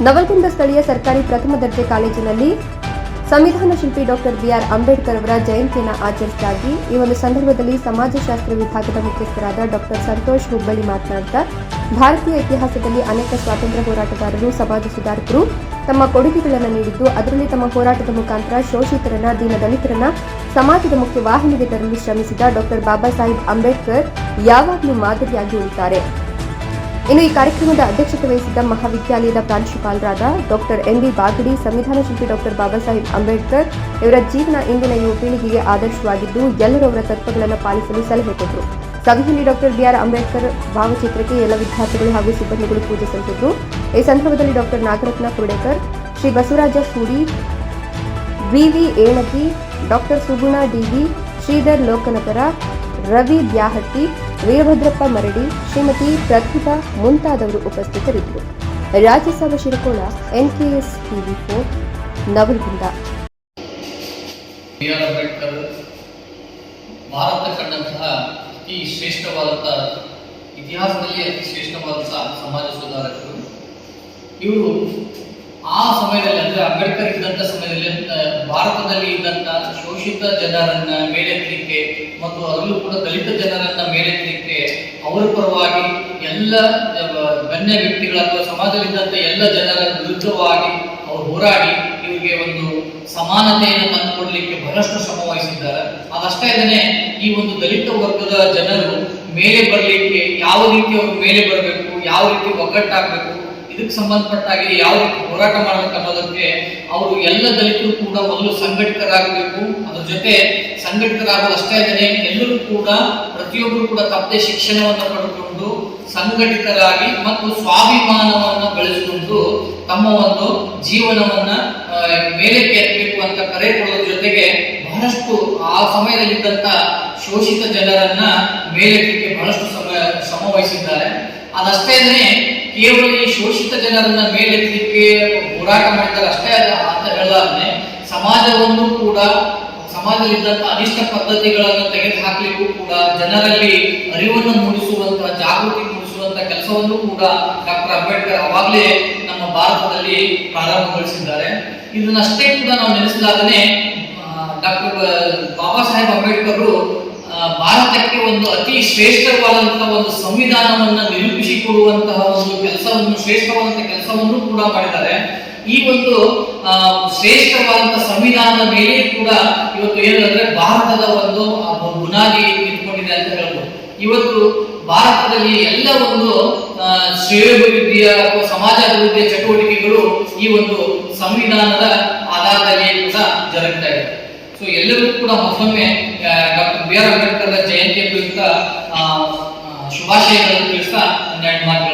ನವಲಗುಂದ ಸ್ಥಳೀಯ ಸರ್ಕಾರಿ ಪ್ರಥಮ ದರ್ಜೆ ಕಾಲೇಜಿನಲ್ಲಿ ಸಂವಿಧಾನ ಶಿಲ್ಪಿ ಡಾಕ್ಟರ್ ಬಿಆರ್ ಅಂಬೇಡ್ಕರ್ ಅವರ ಜಯಂತಿಯನ್ನು ಆಚರಿಸಲಾಗಿ ಈ ಒಂದು ಸಂದರ್ಭದಲ್ಲಿ ಸಮಾಜಶಾಸ್ತ್ರ ವಿಭಾಗದ ಮುಖ್ಯಸ್ಥರಾದ ಡಾಕ್ಟರ್ ಸಂತೋಷ್ ಹುಬ್ಬಳ್ಳಿ ಮಾತನಾಡ್ತಾ, ಭಾರತೀಯ ಇತಿಹಾಸದಲ್ಲಿ ಅನೇಕ ಸ್ವಾತಂತ್ರ್ಯ ಹೋರಾಟಗಾರರು, ಸಮಾಜ ಸುಧಾರಕರು ತಮ್ಮ ಕೊಡುಗೆಗಳನ್ನು ನೀಡಿದ್ದು, ಅದರಲ್ಲಿ ತಮ್ಮ ಹೋರಾಟದ ಮುಖಾಂತರ ಶೋಷಿತರನ್ನ, ದೀನದಲಿತರನ್ನ, ಸಮಾಜದ ಮುಖ್ಯ ವಾಹಿನಿಗೆ ತರಲು ಶ್ರಮಿಸಿದ ಡಾಕ್ಟರ್ ಬಾಬಾ ಸಾಹೇಬ್ ಅಂಬೇಡ್ಕರ್ ಯಾವಾಗಲೂ ಮಾದರಿಯಾಗಿ ಉಳಿತಾರೆ. ಇನ್ನು ಈ ಕಾರ್ಯಕ್ರಮದ ಅಧ್ಯಕ್ಷತೆ ವಹಿಸಿದ್ದ ಮಹಾವಿದ್ಯಾಲಯದ ಪ್ರಾಂಶುಪಾಲರಾದ ಡಾಕ್ಟರ್ ಎಂ ಬಿ ಬಾಗಡಿ, ಸಂವಿಧಾನ ಶಿಲ್ಪಿ ಡಾಕ್ಟರ್ ಬಾಬಾ ಸಾಹೇಬ್ ಅಂಬೇಡ್ಕರ್ ಇವರ ಜೀವನ ಇಂದಿನ ಯುವ ಪೀಳಿಗೆಗೆ ಆದರ್ಶವಾಗಿದ್ದು ಎಲ್ಲರೂ ಅವರ ತತ್ವಗಳನ್ನು ಪಾಲಿಸಲು ಸಲಹೆ ಕೊಟ್ಟರು. ಸಭೆಯಲ್ಲಿ ಡಾಕ್ಟರ್ ಬಿಆರ್ ಅಂಬೇಡ್ಕರ್ ಭಾವಚಿತ್ರಕ್ಕೆ ಎಲ್ಲ ವಿದ್ಯಾರ್ಥಿಗಳು ಹಾಗೂ ಸಿಬ್ಬಂದಿಗಳು ಪೂಜೆ ಸಲ್ಲಿಸಿದ್ರು. ಈ ಸಂದರ್ಭದಲ್ಲಿ doctor Nagaratna Kudekar Shri Basavaraja Suri, VV Enagi doctor Suguna DV Sridhar Lokanagar, Ravi Byahatti Veerabhadrappa Maradi, Shrimati Pratibha ಮುಂತಾದವರು ಉಪಸ್ಥಿತರಿದ್ದರು. Rajyasabha Shirakol NKS TV four, Navalgund. Bharat ಕಂಡಂತಹ ಅತಿ ಶ್ರೇಷ್ಠವಾದಂಥ ಇತಿಹಾಸದಲ್ಲಿ ಅತಿ ಶ್ರೇಷ್ಠವಾದಂತಹ ಸಮಾಜ ಸುಧಾರಕರು. ಇವರು ಆ ಸಮಯದಲ್ಲಿ ಅಂದ್ರೆ ಅಂಬೇಡ್ಕರ್ ಇದ್ದಂಥ ಸಮಯದಲ್ಲಿ ಭಾರತದಲ್ಲಿ ಇದ್ದಂಥ ಶೋಷಿತ ಜನರನ್ನ ಮೇಲೆತ್ತಲಿಕ್ಕೆ ಮತ್ತು ಅದರಲ್ಲೂ ಕೂಡ ದಲಿತ ಜನರನ್ನ ಅವರ ಪರವಾಗಿ ಎಲ್ಲ ಗಣ್ಯ ವ್ಯಕ್ತಿಗಳ ಅಥವಾ ಸಮಾಜದಲ್ಲಿದ್ದಂಥ ಎಲ್ಲ ಜನರ ವಿರುದ್ಧವಾಗಿ ಅವರು ಹೋರಾಡಿ ಇವರಿಗೆ ಒಂದು ಸಮಾನತೆಯನ್ನು ತಂದುಕೊಡ್ಲಿಕ್ಕೆ ಬಹಳಷ್ಟು ಶ್ರಮ ವಹಿಸಿದ್ದಾರೆ. ಅದಷ್ಟೇ ಅಲ್ಲದೆ ಈ ಒಂದು ದಲಿತ ವರ್ಗದ ಜನರು ಮೇಲೆ ಬರಲಿಕ್ಕೆ ಯಾವ ರೀತಿ ಅವರು ಮೇಲೆ ಬರಬೇಕು, ಯಾವ ರೀತಿ ಒಗ್ಗಟ್ಟಾಗಬೇಕು ಇದಕ್ಕೆ ಸಂಬಂಧಪಟ್ಟಾಗಿ ಯಾವ ಹೋರಾಟ ಮಾಡಬೇಕು ಅನ್ನೋದಕ್ಕೆ ಅವರು ಎಲ್ಲ ದಲಿತರು ಕೂಡ ಮೊದಲು ಸಂಘಟಿತರಾಗಬೇಕು. ಅದ್ರ ಜೊತೆ ಸಂಘಟಿತರಾಗುವಷ್ಟೇ ಅಲ್ಲದೆ ಎಲ್ಲರೂ ಕೂಡ ಪ್ರತಿಯೊಬ್ಬರು ಕೂಡ ತಪ್ಪದೆ ಶಿಕ್ಷಣವನ್ನು ಪಡೆದುಕೊಂಡು ಸಂಘಟಿತರಾಗಿ ಮತ್ತು ಸ್ವಾಭಿಮಾನವನ್ನು ಬೆಳೆಸಿಕೊಂಡು ತಮ್ಮ ಒಂದು ಜೀವನವನ್ನ ಮೇಲಕ್ಕೆ ಎತ್ತಬೇಕು ಅಂತ ಕರೆ ಕೊಡೋದ್ರ ಜೊತೆಗೆ ಬಹಳಷ್ಟು ಆ ಸಮಯದಲ್ಲಿದ್ದಂತ ಶೋಷಿತ ಜನರನ್ನ ಮೇಲಕ್ಕೆ ಬಹಳಷ್ಟು ಶ್ರಮ ವಹಿಸಿದ್ದಾರೆ. ಅದಷ್ಟೇ ಕೇವಲ ಈ ಶೋಷಿತ ಜನರನ್ನ ಮೇಲೆತ್ತಲಿಕ್ಕೆ ಹೋರಾಟ ಮಾಡಿದ್ದಾರೆ. ಅಷ್ಟೇ ಅಲ್ಲ ಅಂತ ಹೇಳಲಾರ್ದೆ ಸಮಾಜವನ್ನು ಕೂಡ ಸಮಾಜದಲ್ಲಿದ್ದಂತಹ ಅನಿಷ್ಟ ಪದ್ಧತಿಗಳನ್ನು ತೆಗೆದು ಹಾಕಲಿಕ್ಕೂ ಕೂಡ, ಜನರಲ್ಲಿ ಅರಿವನ್ನು ಮೂಡಿಸುವಂತಹ, ಜಾಗೃತಿ ಮೂಡಿಸುವಂತಹ ಕೆಲಸವನ್ನು ಕೂಡ ಡಾಕ್ಟರ್ ಅಂಬೇಡ್ಕರ್ ಅವಾಗಲೇ ನಮ್ಮ ಭಾರತದಲ್ಲಿ ಪ್ರಾರಂಭಗೊಳಿಸಿದ್ದಾರೆ. ಇದನ್ನಷ್ಟೇ ಕೂಡ ನಾವು ನೆನೆಸಲಾಗನೆ ಡಾಕ್ಟರ್ ಬಾಬಾ ಸಾಹೇಬ್ ಅಂಬೇಡ್ಕರ್ ಒಂದು ಅತಿ ಶ್ರೇಷ್ಠವಾದಂತಹ ಒಂದು ಸಂವಿಧಾನವನ್ನ ನಿರೂಪಿಸಿಕೊಡುವಂತಹ ಒಂದು ಕೆಲಸವನ್ನು ಶ್ರೇಷ್ಠವಾದಂತಹ ಕೆಲಸವನ್ನು ಕೂಡ ಮಾಡಿದ್ದಾರೆ. ಈ ಒಂದು ಶ್ರೇಷ್ಠವಾದಂತಹ ಸಂವಿಧಾನದ ಮೇಲೆ ಕೂಡ ಇವತ್ತು ಏನಂದ್ರೆ ಭಾರತದ ಒಂದು ಬುನಾದಿ ನಿಂತ್ಕೊಂಡಿದೆ ಅಂತ ಹೇಳ್ಬೋದು. ಇವತ್ತು ಭಾರತದಲ್ಲಿ ಎಲ್ಲ ಒಂದು ಶ್ರೇಯೋಭಿವೃದ್ಧಿಯ ಅಥವಾ ಸಮಾಜ ಅಭಿವೃದ್ಧಿಯ ಚಟುವಟಿಕೆಗಳು ಈ ಒಂದು ಸಂವಿಧಾನದ ಆಧಾರದಲ್ಲಿ ಕೂಡ ಜರುಗ್ತಾ ಇದೆ. ಸೊ ಎಲ್ಲರಿಗೂ ಕೂಡ ಮತ್ತೊಮ್ಮೆ ಬಿ ಆರ್ ಅಂಬೇಡ್ಕರ್ ಆ, ಆ, ಶುಭಾಶಯಗಳನ್ನು ತಿಳಿಸ್ತಾ ಒಂದೆರಡು ಮಾತುಗಳು.